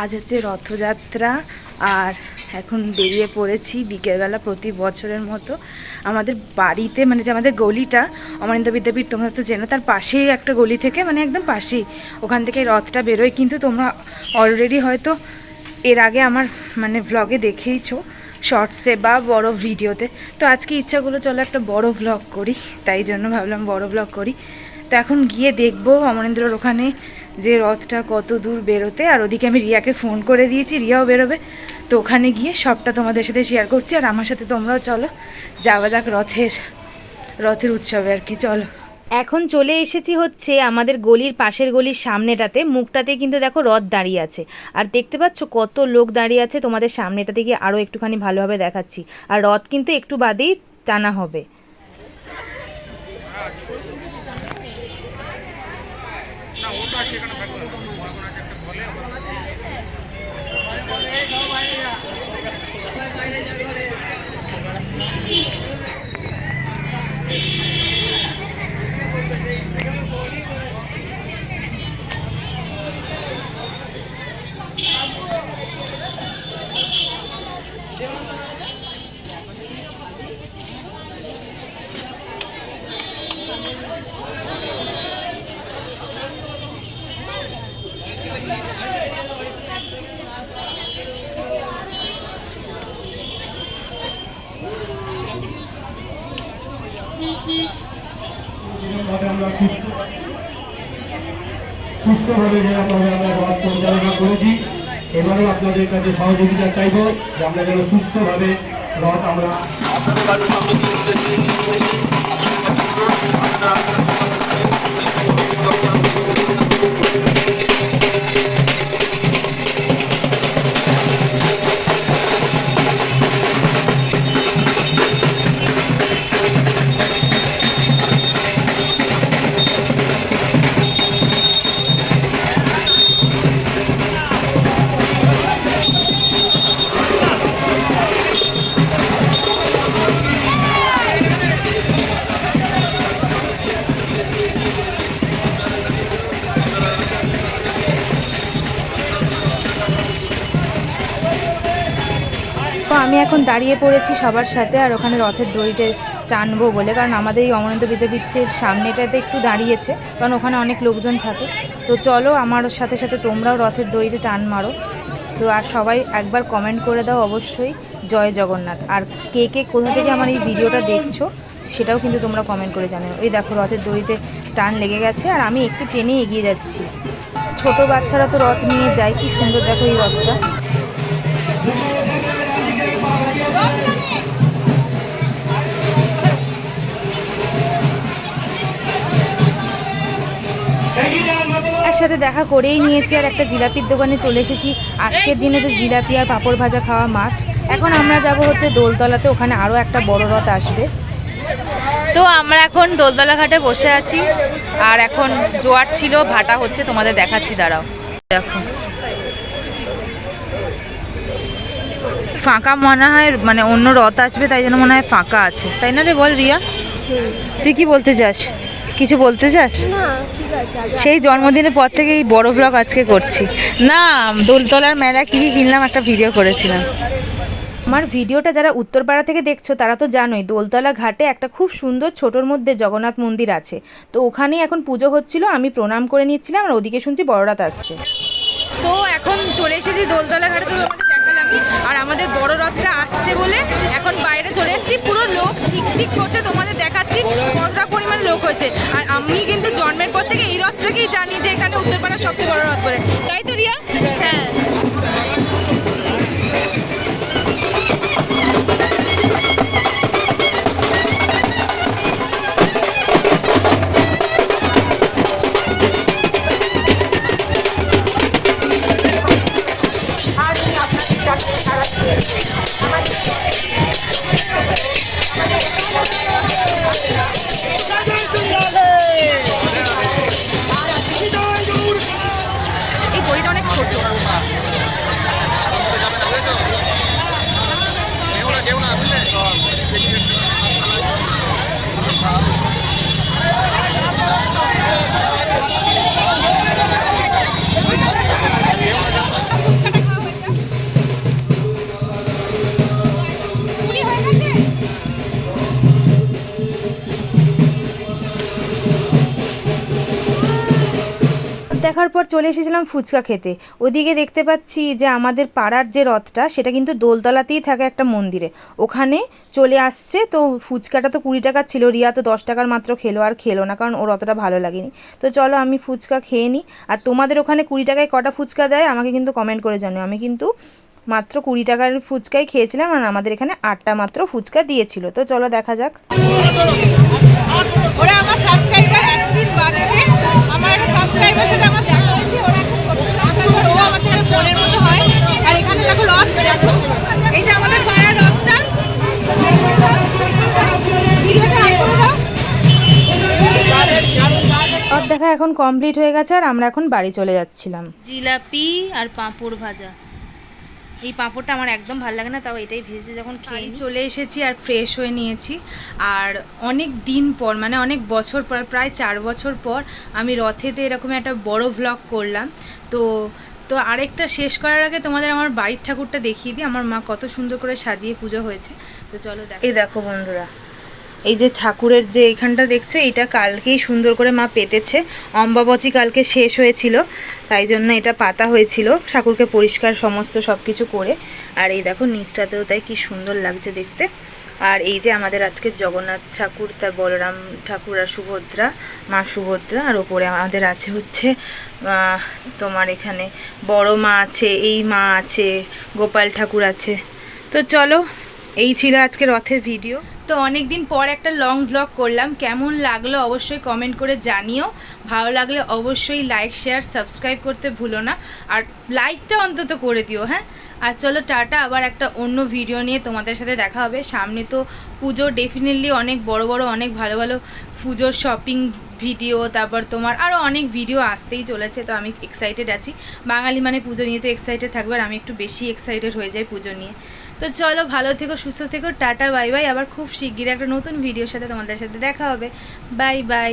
আজ হচ্ছে রথযাত্রা আর এখন বেরিয়ে পড়েছি বিকেলবেলা প্রতি বছরের মতো। আমাদের বাড়িতে মানে যে আমাদের গলিটা অমরিন্দ বিদ্যাপীঠ তোমরা তো জেনো তার পাশেই একটা গলি থেকে মানে একদম পাশেই। ওখান থেকে রথটা বেরোয়। কিন্তু তোমরা অলরেডি হয়তো এর আগে আমার মানে ভ্লগে দেখেইছো শর্টসে বা বড় ভিডিওতে তো আজকে ইচ্ছাগুলো চলো একটা বড় ভ্লগ করি। তাই জন্য ভাবলাম বড় ভ্লগ করি। তো এখন গিয়ে দেখব অমরেন্দ্রর ওখানে যে রথটা কত দূর বেরোতে, আর ওদিকে আমি রিয়াকে ফোন করে দিয়েছি, রিয়াও বেরোবে। তো ওখানে গিয়ে সবটা তোমাদের সাথে শেয়ার করছি, আর আমার সাথে তোমরাও চলো। যাওয়া যাক রথের রথের উৎসবে আর কি, চলো। এখন চলে এসেছি হচ্ছে আমাদের গলির পাশের গলির সামনেটাতে। মুখটাতে কিন্তু দেখো রথ দাঁড়িয়ে আছে। আর দেখতে পাচ্ছ কত লোক দাঁড়িয়ে আছে তোমাদের সামনেটা থেকে আরও একটুখানি ভালোভাবে দেখাচ্ছি। আর রথ কিন্তু একটু বাদেই টানা হবে। ভাবে আমরা সুস্থভাবে আমরা করেছি। আপনাদের কাছে সহযোগিতা চাইব যে আমরা যেন সুস্থভাবে রথ আমরা তো আমি এখন দাঁড়িয়ে পড়েছি সবার সাথে আর ওখানে রথের দড়িতে টানবো বলে। কারণ আমাদের এই অমরেন্দ্র বিদ্যাপীঠের সামনেটাতে একটু দাঁড়িয়েছে, কারণ ওখানে অনেক লোকজন থাকে। তো চলো, আমার সাথে সাথে তোমরাও রথের দড়িতে টান মারো। তো আর সবাই একবার কমেন্ট করে দাও অবশ্যই, জয় জগন্নাথ। আর কে কে, কোথা থেকে আমার এই ভিডিওটা দেখছ, সেটাও কিন্তু তোমরা কমেন্ট করে জানো এই দেখো, রথের দড়িতে টান লেগে গেছে আর আমি একটু টেনে এগিয়ে যাচ্ছি। ছোট বাচ্চারা তো রথ নিয়ে যায়, কি সুন্দর দেখো এই রথটা। সাথে দেখা করেই নিয়েছি আর একটা জিলাপির দোকানে চলে এসেছি। আজকের দিনে তো জিলাপি আর পাঁপড় ভাজা খাওয়া মাস্ট এখন আমরা যাব হচ্ছে দোলতলাতে, ওখানে আরও একটা বড় রথ আসবে। তো আমরা এখন দোলতলা ঘাটে বসে আছি। আর এখন জোয়ার ছিল, ভাটা হচ্ছে, তোমাদের দেখাচ্ছি, দাঁড়াও। দেখো। ফাঁকা মনে হয় মানে অন্য রথ আসবে, তাই জন্য মনে হয় ফাঁকা আছে। তাই না রে বল রিয়া? তুই কি বলতে চাস? কিছু বলতে চাস? সেই জন্মদিনের পর থেকে এই বড় ব্লগ আজকে করছি। না, দোলতলার মেলা কী কিনলাম একটা ভিডিও করেছিলাম। আমার ভিডিওটা যারা উত্তরপাড়া থেকে দেখছ, তারা তো জানোই, দোলতলা ঘাটে একটা খুব সুন্দর ছোটোর মধ্যে জগন্নাথ মন্দির আছে। তো ওখানেই এখন পুজো হচ্ছিল, আমি প্রণাম করে নিচ্ছিলাম আর ওদিকে শুনছি বড়রাত আসছে। তো এখন চলে এসেছি দোলতলা ঘাটে, তো তোমাদের আর আমাদের বড় রথটা আসছে বলে এখন বাইরে চলে এসেছি। পুরো লোক ঠিক ঠিক করছে, তোমাদের দেখাচ্ছি কতটা পরিমাণ লোক হয়েছে। আর আমি কিন্তু জন্মের পর থেকে এই রথটাকেই জানি যে এখানে উত্তরপাড়া সবচেয়ে বড় রথ বলে। তাই তো রিয়া? হ্যাঁ। পর চলে এসেছিলাম ফুচকা খেতে। ওদিকে দেখতে পাচ্ছি যে আমাদের পাড়ার যে রথটা, সেটা কিন্তু দোলতলাতেই থাকে একটা মন্দিরে। ওখানে চলে আসছে, তো ফুচকাটা তো কুড়ি টাকার ছিল, রিয়া তো দশ টাকার মাত্র খেলো আর খেলো না, কারণ ওর অতটা ভালো লাগেনি। তো চলো আমি ফুচকা খেয়ে নিই। আর তোমাদের ওখানে কুড়ি টাকায় কটা ফুচকা দেয়, আমাকে কিন্তু কমেন্ট করে জানো আমি কিন্তু মাত্র কুড়ি টাকার ফুচকাই খেয়েছিলাম আর আমাদের এখানে আটটা মাত্র ফুচকা দিয়েছিল। তো চলো দেখা যাক। আমার একটা সাবস্ক্রাইবার সাথে আমার দেখা হয়েছে ওরা খুব ছোট ও আমার থেকে বোনের মতো হয়। আর এখানে দেখো রথ দেখো এই যে আমাদের পাড়ার রথটা ভিডিওটা হাই করে। দাও দেখা এখন কমপ্লিট হয়ে গেছে আর আমরা এখন বাড়ি চলে যাচ্ছিলাম। জিলাপি আর পাঁপড় ভাজা। এই পাঁপড়টা আমার একদম ভালো লাগে না তাও এটাই ভেজে যখন খেয়ে চলে এসেছি আর ফ্রেশ হয়ে নিয়েছি। আর অনেক দিন পর মানে অনেক বছর পর প্রায় চার বছর পর আমি রথেতে এরকম একটা বড় ভ্লগ করলাম। তো তো আরেকটা শেষ করার আগে তোমাদের আমার বাড়ির ঠাকুরটা দেখিয়ে দিই। আমার মা কত সুন্দর করে সাজিয়ে পুজো হয়েছে। তো চলো দেখো এই দেখো বন্ধুরা এই যে ঠাকুরের যে এখানটা দেখছ, এটা কালকেই সুন্দর করে মা পেতেছে। অম্বাবচী কালকে শেষ হয়েছিল, তাই জন্য এটা পাতা হয়েছিল। ঠাকুরকে পরিষ্কার সমস্ত সব কিছু করে। আর এই দেখো, নিচটাতেও তাই কি সুন্দর লাগছে দেখতে। আর এই যে আমাদের আজকে জগন্নাথ ঠাকুর তার বলরাম ঠাকুর আর সুভদ্রা, মা সুভদ্রা, আর ওপরে আমাদের আছে হচ্ছে তোমার এখানে বড় মা আছে, এই মা আছে, গোপাল ঠাকুর আছে। তো চলো, এই ছিল আজকে রথের ভিডিও তো অনেক দিন পর একটা লং ভ্লগ করলাম। কেমন লাগল অবশ্যই কমেন্ট করে জানিও। ভালো লাগলে অবশ্যই লাইক শেয়ার সাবস্ক্রাইব করতে ভুলো না। আর লাইকটা অন্তত করে দিও হ্যাঁ? আর চলো টাটা, আবার একটা অন্য ভিডিও নিয়ে তোমাদের সাথে দেখা হবে। সামনে তো পুজো ডেফিনেটলি অনেক বড় বড়, অনেক ভালো ভালো পুজোর শপিং ভিডিও তারপর তোমার আরও অনেক ভিডিও আসতেই চলেছে, তো আমি এক্সাইটেড আছি। বাঙালি মানে পুজো নিয়ে তো এক্সাইটেড থাকবে, আর আমি একটু বেশি এক্সাইটেড হয়ে যাই পুজো নিয়ে। তো চলো, ভালো থেকো, সুস্থ থেকো, টাটা, বাই বাই। আবার খুব শিগগির একটা নতুন ভিডিওর সাথে তোমাদের সাথে দেখা হবে। Bye bye.